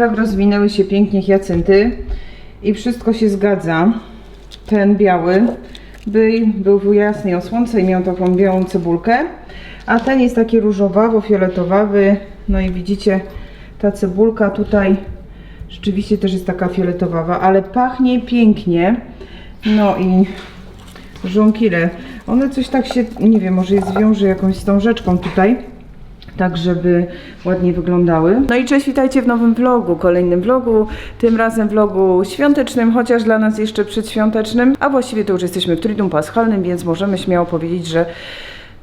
tak rozwinęły się pięknie hiacynty i wszystko się zgadza. Ten biały by, był jasny o słońce i miał taką białą cebulkę, a ten jest taki różowawo-fioletowawy. No i widzicie, ta cebulka tutaj rzeczywiście też jest taka fioletowawa, ale pachnie pięknie. No i żonkile. One coś tak się, nie wiem, może je zwiąże jakąś z tą rzeczką tutaj. Tak, żeby ładnie wyglądały. No i cześć, witajcie w nowym vlogu, kolejnym vlogu. Tym razem vlogu świątecznym, chociaż dla nas jeszcze przedświątecznym. A właściwie to już jesteśmy w Triduum Paschalnym, więc możemy śmiało powiedzieć, że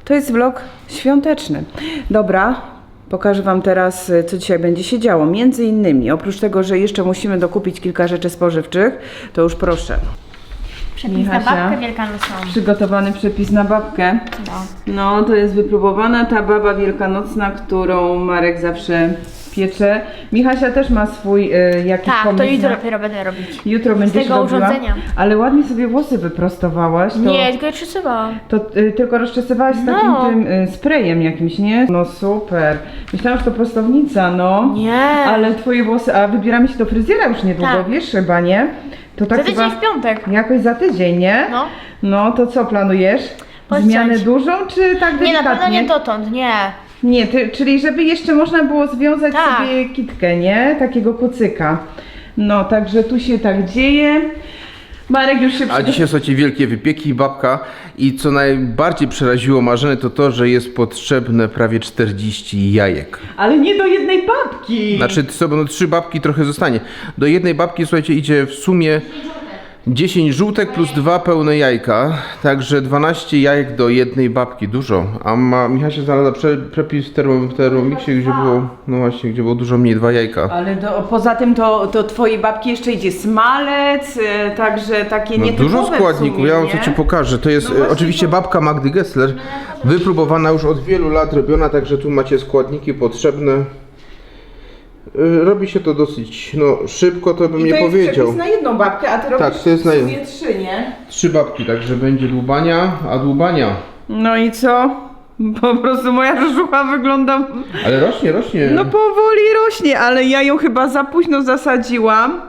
to jest vlog świąteczny. Dobra, pokażę Wam teraz, co dzisiaj będzie się działo. Między innymi, oprócz tego, że jeszcze musimy dokupić kilka rzeczy spożywczych, to już proszę. Przepis Michasia. na babkę wielkanocną. Przygotowany przepis na babkę. No. No, to jest wypróbowana ta baba wielkanocna, którą Marek zawsze piecze. Michasia też ma swój y, jakiś Tak, pomysł. to jutro na- dopiero będę robić. Jutro będziesz tego robiła, urządzenia. ale ładnie sobie włosy wyprostowałaś. To, Nie, tylko je przysywałam. to y, tylko rozczesywałaś z No. takim tym y, sprayem jakimś, nie? No super. Myślałam, że to prostownica, no. Nie. Ale twoje włosy, a wybieramy się do fryzjera już niedługo, Tak. wiesz chyba, nie? To tak Za tydzień chyba w piątek. jakoś za tydzień, nie? No. No, to co planujesz? Pościąć. Zmianę dużą, czy tak Nie, na pewno nie dotąd, nie. Nie, ty, czyli żeby jeszcze można było związać Tak. sobie kitkę, nie? Takiego kucyka. No, także tu się tak dzieje. Marek już się A dzisiaj są ci wielkie wypieki, babka i co najbardziej przeraziło Marzenę to to, że jest potrzebne prawie 40 jajek. Ale nie do jednej babki! Znaczy co, no trzy babki trochę zostanie. Do jednej babki, słuchajcie, idzie w sumie 10 żółtek plus dwa pełne jajka, także 12 jajek do jednej babki, dużo. A ma, Michał się znalazła prze, przepis w termo- w Thermomixie, gdzie było, no właśnie, gdzie było dużo mniej, dwa jajka. Ale do, poza tym to, to twojej babki jeszcze idzie smalec, e, także takie No nietypowe dużo w składników, sumie, ja wam nie? co ci pokażę. To jest No e, właśnie oczywiście to- babka Magdy Gessler, wypróbowana już od wielu lat, robiona, także tu macie składniki potrzebne. E, Robi się to dosyć no, szybko, to bym I nie to jest powiedział. przepis na jedną babkę, a ty robisz Tak, to jest na w jedną. sumie trzy, nie? Trzy babki, także będzie dłubania, a dłubania. No i co? Po prostu moja brzucha wygląda Ale rośnie, rośnie. No powoli rośnie, ale ja ją chyba za późno zasadziłam,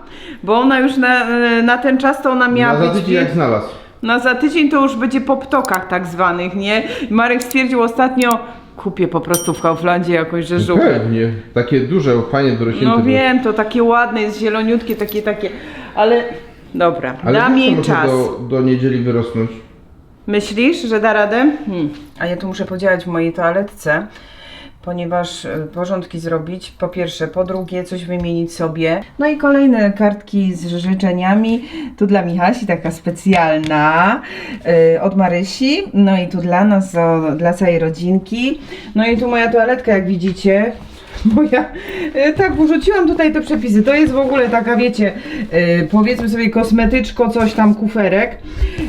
bo ona już na, na ten czas to ona miała Na za być... tydzień jak znalazł. No za tydzień to już będzie po ptokach tak zwanych, nie? Marek stwierdził ostatnio, kupię po prostu w Kauflandzie jakąś rzeżuchę. Pewnie. Takie duże, fajnie dorośnięte. No były. wiem, to takie ładne, jest zieloniutkie, takie, takie, ale dobra, Ale dam jej czas. Do, do niedzieli wyrosnąć. Myślisz, że da radę? Hmm. A ja tu muszę podziałać w mojej toaletce, ponieważ e, porządki zrobić, po pierwsze, po drugie coś wymienić sobie. No i kolejne kartki z życzeniami. Tu dla Michasi taka specjalna e, od Marysi. No i tu dla nas, o, dla całej rodzinki. No i tu moja toaletka, jak widzicie. Moja, e, tak, urzuciłam tutaj te przepisy. To jest w ogóle taka, wiecie, e, powiedzmy sobie kosmetyczko, coś tam, kuferek.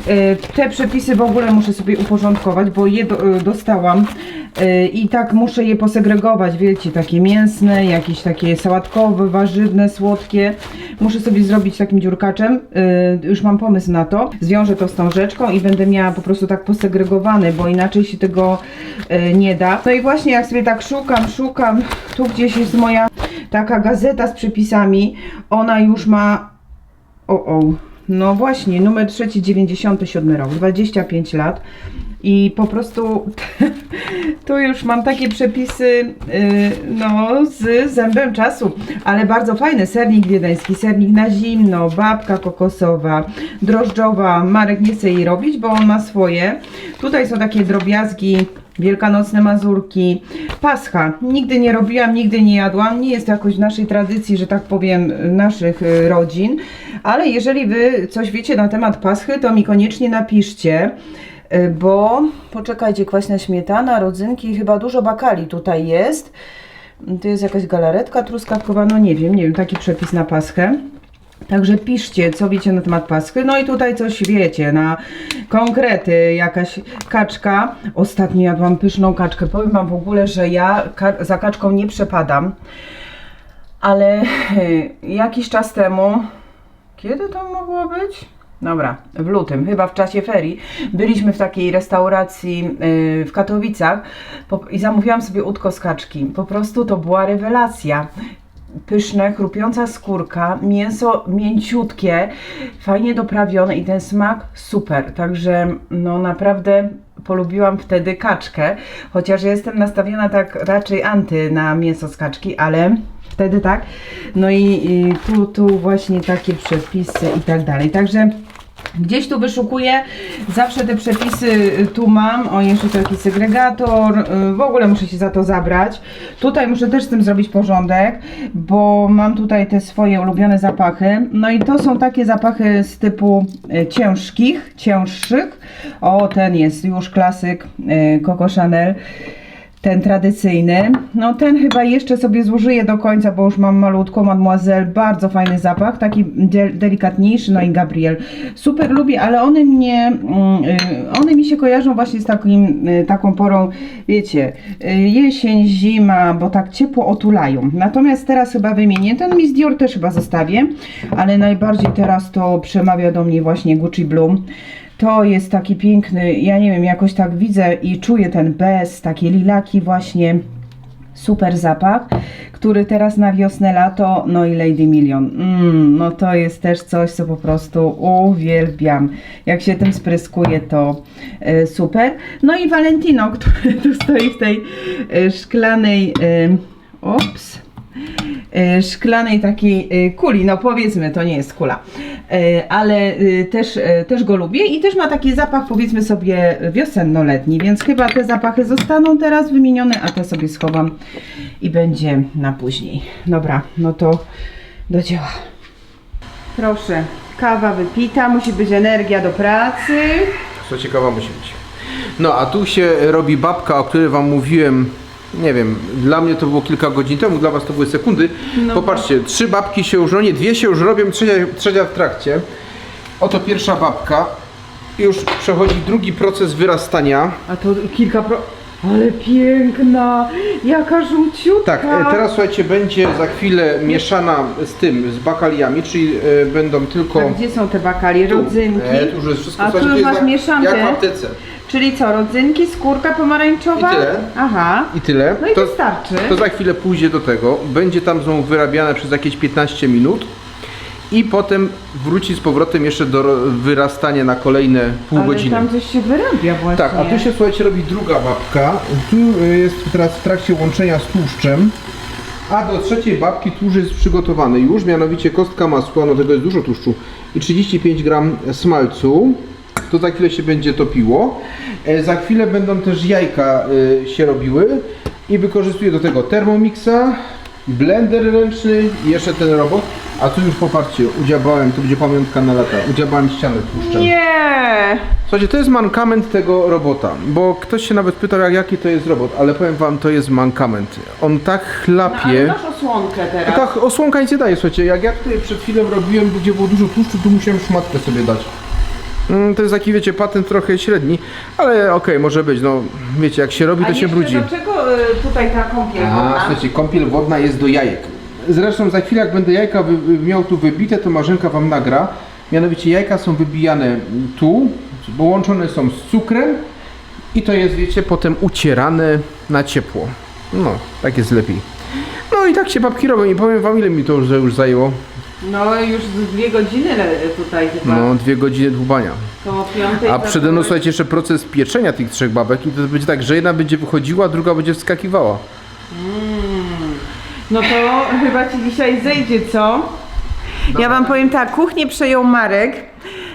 E, Te przepisy w ogóle muszę sobie uporządkować, bo je do, dostałam i tak muszę je posegregować, wiecie, takie mięsne, jakieś takie sałatkowe, warzywne, słodkie. Muszę sobie zrobić takim dziurkaczem, już mam pomysł na to. Zwiążę to z tą rzeczką i będę miała po prostu tak posegregowane, bo inaczej się tego nie da. No i właśnie jak sobie tak szukam, szukam, tu gdzieś jest moja taka gazeta z przepisami, ona już ma o, o. No właśnie, numer trzeci, 97 rok, 25 lat. I po prostu tu już mam takie przepisy, yy, no, z zębem czasu, ale bardzo fajne. Sernik wiedeński, sernik na zimno, babka kokosowa, drożdżowa. Marek nie chce jej robić, bo on ma swoje. Tutaj są takie drobiazgi, wielkanocne mazurki, pascha. Nigdy nie robiłam, nigdy nie jadłam. Nie jest to jakoś w naszej tradycji, że tak powiem, naszych y, rodzin. Ale jeżeli wy coś wiecie na temat paschy, to mi koniecznie napiszcie. y, Bo poczekajcie, kwaśna śmietana, rodzynki, chyba dużo bakali tutaj jest. To jest jakaś galaretka truskawkowa, no nie wiem, nie wiem, taki przepis na paschę. Także piszcie, co wiecie na temat Paschy. No i tutaj coś wiecie, na konkrety, jakaś kaczka. Ostatnio jadłam pyszną kaczkę. Powiem wam w ogóle, że ja ka- za kaczką nie przepadam. Ale jakiś czas temu, kiedy to mogło być? Dobra, w lutym, chyba w czasie ferii, byliśmy w takiej restauracji yy, w Katowicach i zamówiłam sobie udko z kaczki. Po prostu to była rewelacja. Pyszne, chrupiąca skórka, mięso mięciutkie, fajnie doprawione i ten smak super. Także no naprawdę polubiłam wtedy kaczkę, chociaż jestem nastawiona tak raczej anty na mięso z kaczki, ale wtedy tak. No i, i tu, tu właśnie takie przepisy i tak dalej. Także Gdzieś tu wyszukuję, zawsze te przepisy y, tu mam, o jeszcze tu jakiś segregator, y, w ogóle muszę się za to zabrać. Tutaj muszę też z tym zrobić porządek, bo mam tutaj te swoje ulubione zapachy. No i to są takie zapachy z typu y, ciężkich, cięższych. O, ten jest już klasyk Coco Chanel ten tradycyjny. No ten chyba jeszcze sobie zużyję do końca, bo już mam malutką Mademoiselle, bardzo fajny zapach, taki de delikatniejszy, no i Gabriel. Super lubię, ale one mnie, mm, y, one mi się kojarzą właśnie z takim, y, taką porą, wiecie, y, jesień, zima, bo tak ciepło otulają. Natomiast teraz chyba wymienię, ten Miss Dior też chyba zostawię, ale najbardziej teraz to przemawia do mnie właśnie Gucci Bloom. To jest taki piękny, ja nie wiem, jakoś tak widzę i czuję ten bez, takie lilaki właśnie. Super zapach, który teraz na wiosnę, lato, no i Lady Million. Mm, no to jest też coś, co po prostu uwielbiam. Jak się tym spryskuje, to e, super. No i Valentino, który tu stoi w tej e, szklanej, e, ops, szklanej takiej e, kuli, no powiedzmy, to nie jest kula, E, ale e, też, e, też go lubię i też ma taki zapach, powiedzmy sobie, wiosenno-letni, więc chyba te zapachy zostaną teraz wymienione, a te sobie schowam i będzie na później. Dobra, no to do dzieła. Proszę, kawa wypita, musi być energia do pracy. Co ciekawa musi być. No a tu się robi babka, o której wam mówiłem, nie wiem, dla mnie to było kilka godzin temu, dla was to były sekundy. No Popatrzcie, trzy babki się już, no nie, dwie się już robią, trzecia, trzecia w trakcie. Oto pierwsza babka. Już przechodzi drugi proces wyrastania. A to kilka pro... Ale piękna, jaka żółciutka. Tak, e, teraz słuchajcie, będzie za chwilę mieszana z tym, z bakaliami, czyli e, będą tylko... A gdzie są te bakalie? Rodzynki. E, tu już jest wszystko, A tu słuchajcie, już to jest masz jak, mieszankę. jak w aptece. Czyli co, rodzynki, skórka pomarańczowa? I tyle. Aha. I tyle. No i wystarczy. To za chwilę pójdzie do tego. Będzie tam znowu wyrabiane przez jakieś 15 minut. I potem wróci z powrotem jeszcze do wyrastania na kolejne pół Ale godziny. tam coś się wyrabia właśnie. Tak, a tu się słuchajcie robi druga babka. Tu y, jest teraz w trakcie łączenia z tłuszczem. A do trzeciej babki tłuszcz jest przygotowany już, mianowicie kostka masła, no tego jest dużo tłuszczu i 35 gram smalcu. To za chwilę się będzie topiło. E, za chwilę będą też jajka y, się robiły i wykorzystuję do tego Thermomixa, blender ręczny i jeszcze ten robot. A tu już popatrzcie, udziałałem, to będzie pamiątka na lata, udziałałem ścianę tłuszczem. Nie! Słuchajcie, to jest mankament tego robota, bo ktoś się nawet pytał, jak, jaki to jest robot, ale powiem wam, to jest mankament. On tak No, chlapie. masz osłonkę teraz. Taka osłonka nic nie daje, słuchajcie, jak ja tutaj przed chwilą robiłem, gdzie było dużo tłuszczu, tu musiałem szmatkę sobie dać. Mm, To jest taki, wiecie, patent trochę średni, ale okej, może być, no wiecie, jak się robi, A to się brudzi. Dlaczego y, tutaj ta kąpiel A, wodna? słuchajcie, kąpiel wodna jest do jajek. Zresztą za chwilę, jak będę jajka wy- miał tu wybite, to Marzenka wam nagra. Mianowicie jajka są wybijane tu, połączone są z cukrem i to jest, wiecie, potem ucierane na ciepło. No, tak jest lepiej. No i tak się babki robią i powiem wam, ile mi to już, już zajęło. No już z dwie godziny le- tutaj chyba. No, dwie godziny dłubania. To o piątej A przede mną, słuchajcie, jeszcze proces pieczenia tych trzech babek i to będzie tak, że jedna będzie wychodziła, a druga będzie wskakiwała. No to chyba ci dzisiaj zejdzie, co? Ja wam powiem tak, kuchnię przejął Marek,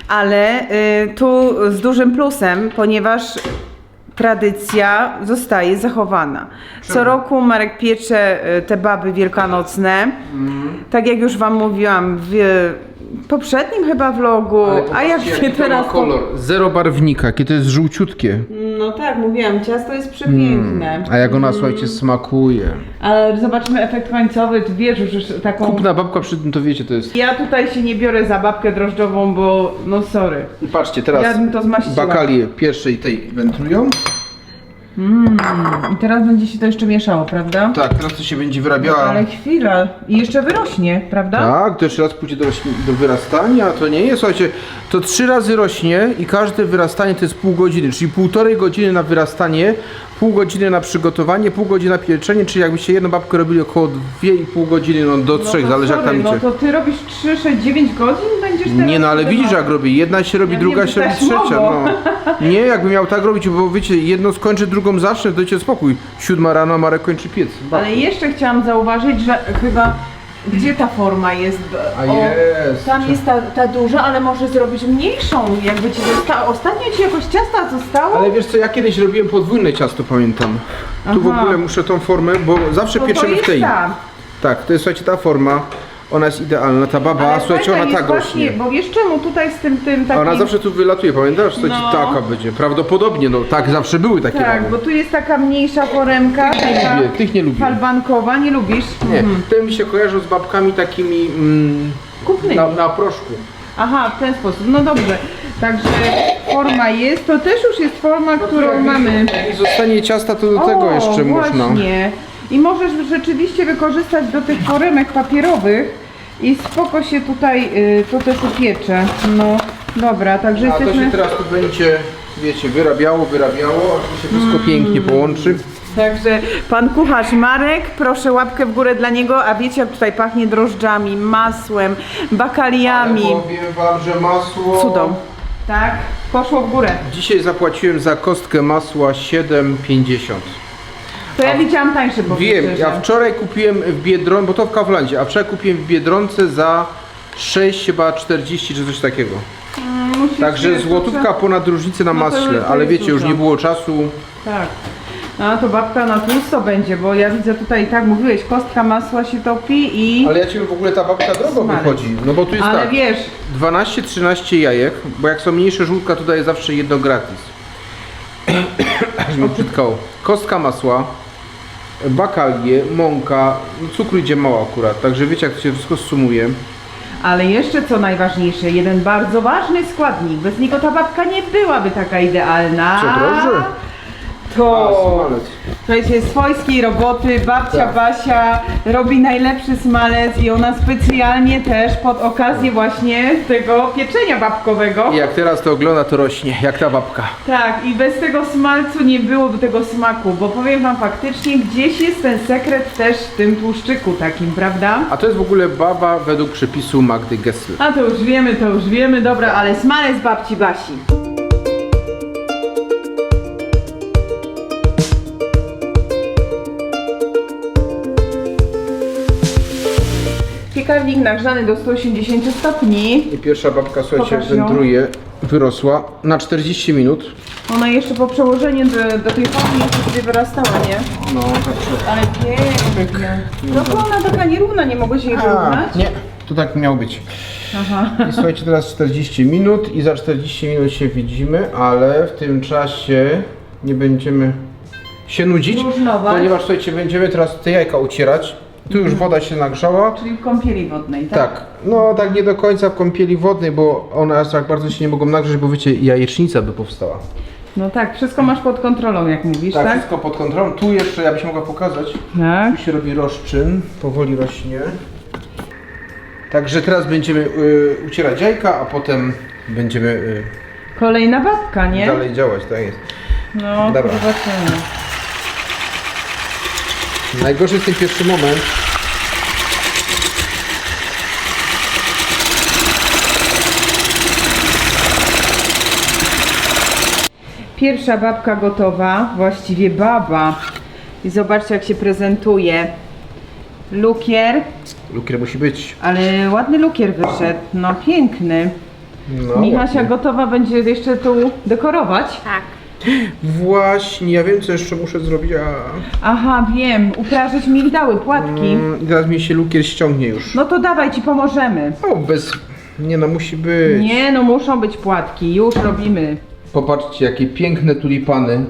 ale y, tu z dużym plusem, ponieważ tradycja zostaje zachowana. Co roku Marek piecze y, te baby wielkanocne. Tak jak już wam mówiłam w poprzednim chyba vlogu, a jak się teraz... kolor, zero barwnika, jakie to jest żółciutkie. No tak, mówiłam, ciasto jest przepiękne. A jak ona, słuchajcie, smakuje. Ale zobaczmy efekt końcowy, ty wiesz już taką... Kupna babka przy tym to wiecie, to jest... Ja tutaj się nie biorę za babkę drożdżową, bo no sorry. I patrzcie, teraz Ja bym to zmaściła. bakalie pierwszej tej wędrują. I teraz będzie się to jeszcze mieszało, prawda? Tak, teraz to się będzie wyrabiała. Ale chwila. I jeszcze wyrośnie, prawda? Tak, to jeszcze raz pójdzie do, do wyrastania, a to nie jest, słuchajcie, to trzy razy rośnie i każde wyrastanie to jest pół godziny, czyli półtorej godziny na wyrastanie pół godziny na przygotowanie, pół godziny na pieczenie, czyli jakbyście jedną babkę robili około 2,5 godziny, no do 3, no zależy jak sorry, tam No idzie. to ty robisz 3, 6, 9 godzin będziesz teraz? Nie no, ale widzisz no. jak robi. Jedna się robi, Ja druga wiem, się robi trzecia. No. Nie, jakby miał tak robić, bo wiecie, jedno skończy, drugą zacznę, to dajcie spokój. Siódma rano, Marek kończy piec. Ale jeszcze chciałam zauważyć, że chyba gdzie ta forma jest? A jest. Tam jest ta, ta duża, ale może zrobić mniejszą, jakby ci zostało. Ostatnio ci jakoś ciasta zostało? Ale wiesz co, ja kiedyś robiłem podwójne ciasto, pamiętam. Tu w Aha. ogóle muszę tą formę, bo zawsze No to pieczemy w jest tej. ta. Tak, to jest słuchajcie ta forma. Ona jest idealna, ta baba, Ale słuchajcie, fajna ona jest tak właśnie, rośnie. Bo wiesz czemu tutaj z tym tym takim... Ona zawsze tu wylatuje, pamiętasz? Słuchajcie, No. taka będzie. Prawdopodobnie, no tak, zawsze były takie Tak, bo tu jest taka mniejsza foremka, taka lubię, tych nie lubię. falbankowa, nie lubisz? Nie, Mhm. te mi się kojarzą z babkami takimi mm, Kupnymi. na, na proszku. Aha, w ten sposób, no dobrze. Także forma jest, to też już jest forma, którą mamy. I zostanie ciasta, to do tego jeszcze można. właśnie. I możesz rzeczywiście wykorzystać do tych foremek papierowych i spoko się tutaj y, to też upiecze. No dobra, także A to jesteśmy... się teraz tu będzie, wiecie, wyrabiało, wyrabiało, aż się wszystko Mm. pięknie połączy. Także pan kucharz Marek, proszę łapkę w górę dla niego, a wiecie jak tutaj pachnie drożdżami, masłem, bakaliami. Ale powiem wam, że masło... Cudą. Tak, poszło w górę. Dzisiaj zapłaciłem za kostkę masła 7,50. To ja widziałam tańsze bo Wiem, ja wczoraj kupiłem w Biedronce, bo to w Kauflandzie, a wczoraj kupiłem w Biedronce za 6 chyba 40 czy coś takiego. Także złotówka ponad różnicę na No to to ale jest wiecie, już dużo. nie było czasu. Tak. A to babka na tłusto będzie, bo ja widzę tutaj, tak mówiłeś, kostka masła się topi i... Ale ja ci w ogóle ta babka drogo Smalec. wychodzi. No bo tu jest Ale tak, wiesz, 12-13 jajek, bo jak są mniejsze żółtka, to daje zawsze jedno gratis. Aż mi przytkało. Kostka masła, bakalie, mąka, no cukru idzie mało akurat, także wiecie jak to się wszystko sumuje. ale jeszcze co najważniejsze, jeden bardzo ważny składnik, bez niego ta babka nie byłaby taka idealna. Co, drożdże? To... Słuchajcie, swojskiej roboty babcia Tak. Basia robi najlepszy smalec i ona specjalnie też pod okazję właśnie tego pieczenia babkowego. I jak teraz to ogląda, to rośnie, jak ta babka. Tak, i bez tego smalcu nie byłoby tego smaku, bo powiem wam faktycznie, gdzieś jest ten sekret też w tym tłuszczyku takim, prawda? A to jest w ogóle baba według przepisu Magdy Gessler. A to już wiemy, to już wiemy, dobra, ale smalec babci Basi. Piekarnik nagrzany do 180 stopni. I pierwsza babka, słuchajcie, Pokaż ją. wędruje, wyrosła na 40 minut. Ona jeszcze po przełożeniu do, do tej formy jeszcze sobie wyrastała, nie? No, tak Ale pięknie. No to ona taka nierówna, nie mogło się jej wyrównać. nie, to tak miało być. Aha. I słuchajcie, teraz 40 minut i za 40 minut się widzimy, ale w tym czasie nie będziemy się nudzić, Próżnować. ponieważ słuchajcie, będziemy teraz te jajka ucierać. Tu już woda się nagrzała. Czyli w kąpieli wodnej, tak? Tak, no tak nie do końca w kąpieli wodnej, bo one aż tak bardzo się nie mogą nagrzeć, bo wiecie, jajecznica by powstała. No tak, wszystko masz pod kontrolą, jak mówisz, Tak, tak? wszystko pod kontrolą. Tu jeszcze, ja byś mogła pokazać, Tak. tu się robi rozczyn, powoli rośnie. Także teraz będziemy y, ucierać jajka, a potem będziemy y, Kolejna babka, nie? dalej działać, tak jest. No, Dobra. zobaczymy. Najgorszy jest ten pierwszy moment. Pierwsza babka gotowa, właściwie baba. I zobaczcie, jak się prezentuje. Lukier, Lukier musi być. ale ładny lukier wyszedł, no piękny. No, Michasia ładnie. gotowa będzie jeszcze tu dekorować. Tak. Właśnie, ja wiem co jeszcze muszę zrobić, a... Aha, wiem, uprażyć migdały, płatki. Mm, teraz mi się lukier ściągnie już. No to dawaj, ci pomożemy. O, bez... Nie no, musi być. Nie, no muszą być płatki, już robimy. Popatrzcie, jakie piękne tulipany.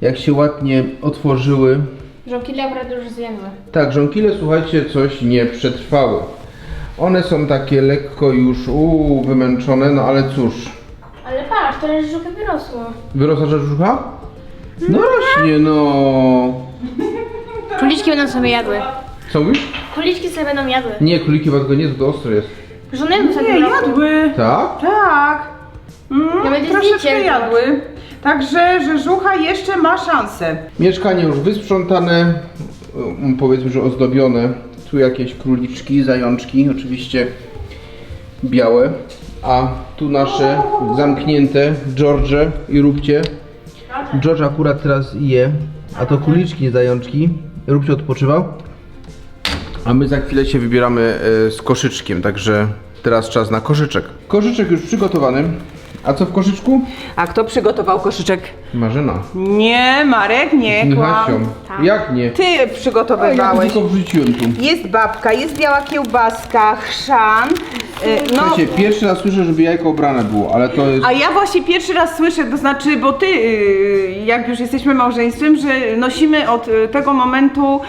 Jak się ładnie otworzyły. Żonkile akurat już zjadły. Tak, żonkile, słuchajcie, coś nie przetrwały. One są takie lekko już uuu, wymęczone, no ale cóż. Patrz, to żółkę wyrosło. Wyrosła rzeczucha? No rośnie, no. Kuliczki będą sobie jadły. Co mówisz? Kuliczki sobie będą jadły. Nie, króliki watko nie, to ostre jest. Żony sobie Nie, jadły. Tak? Tak. Mm, Nawet jest troszeczkę zdjęcie. jadły. Także Rzeżucha jeszcze ma szansę. Mieszkanie już wysprzątane, um, powiedzmy, że ozdobione. Tu jakieś króliczki, zajączki, oczywiście białe. A tu nasze zamknięte George i Róbcie. George akurat teraz je, a to króliczki, zajączki. Róbcie odpoczywał. A my za chwilę się wybieramy e, z koszyczkiem, także teraz czas na koszyczek. Koszyczek już przygotowany. A co w koszyczku? A kto przygotował koszyczek? Marzena. Nie, Marek, nie, kłam. Jak nie? Ty A ja to przygotowywałeś. tylko wrzuciłem tu. Jest babka, jest biała kiełbaska, chrzan. y, No, Słuchajcie, pierwszy raz słyszę, żeby jajko obrane było, ale to jest... a ja właśnie pierwszy raz słyszę, to znaczy, bo ty, y, jak już jesteśmy małżeństwem, że nosimy od y, tego momentu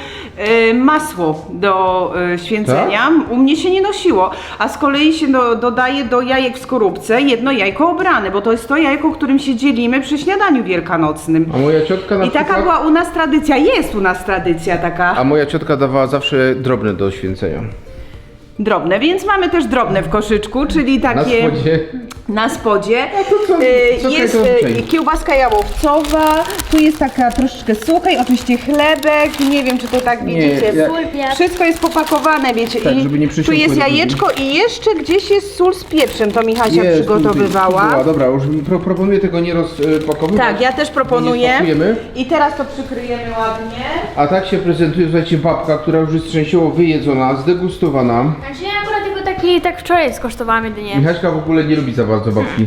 y, masło do y, święcenia. U mnie się nie nosiło, a z kolei się do, dodaje do jajek w skorupce jedno jajko obrane, bo to jest to jajko, którym się dzielimy przy śniadaniu wielkanocnym. A moja ciotka na I taka przykład... była u nas tradycja, jest u nas tradycja taka. A moja ciotka dawała zawsze drobne do święcenia. Drobne, więc mamy też drobne w koszyczku, czyli Na takie spodzie. na spodzie. to co- Y, co jest tego y, kiełbaska jałowcowa, tu jest taka troszeczkę suchej, oczywiście chlebek, nie wiem czy to tak Nie, widzicie. ja- Sól, pieprz. Wszystko jest popakowane, wiecie. Tak, I żeby nie tu przysiąkły jest do jajeczko i jeszcze gdzieś jest sól z pieprzem, to Michasia Jest, tu- tu przygotowywała. była. Dobra, już pro, proponuję tego nie rozpakowywać. Tak, ja też proponuję. spakujemy. I teraz to przykryjemy ładnie. A tak się prezentuje, słuchajcie, babka, która już jest częściowo wyjedzona, zdegustowana. Znaczy ja akurat tylko taki, tak wczoraj skosztowałam jedynie. Michaśka w ogóle nie lubi za bardzo babki.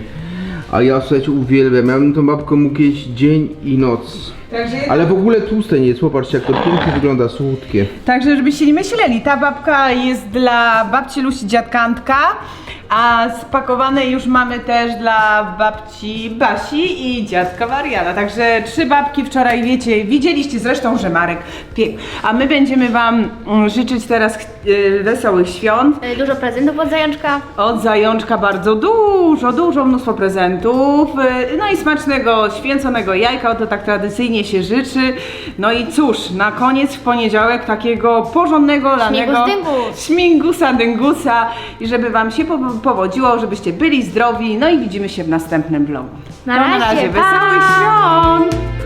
A ja, słuchajcie, uwielbiam. Ja bym tą babką mógł jeść dzień i noc. Także Ale w ogóle tłuste nie jest. Popatrzcie, jak to pięknie wygląda, słodkie. Także żebyście nie myśleli, ta babka jest dla babci Lusi dziadkantka, a spakowane już mamy też dla babci Basi i dziadka Mariana. Także trzy babki wczoraj, wiecie, widzieliście zresztą, że Marek piekł. A my będziemy wam mm, życzyć teraz y, wesołych świąt. Y, Dużo prezentów od zajączka. Od zajączka bardzo dużo, dużo mnóstwo prezentów. y, No i smacznego święconego jajka, o to tak tradycyjnie się życzy. No i cóż, na koniec w poniedziałek takiego porządnego lanego dyngus. śmigusa dyngusa i żeby wam się po- powodziło, żebyście byli zdrowi. No i widzimy się w następnym vlogu. Na to na razie, razie pa! wesołych świąt!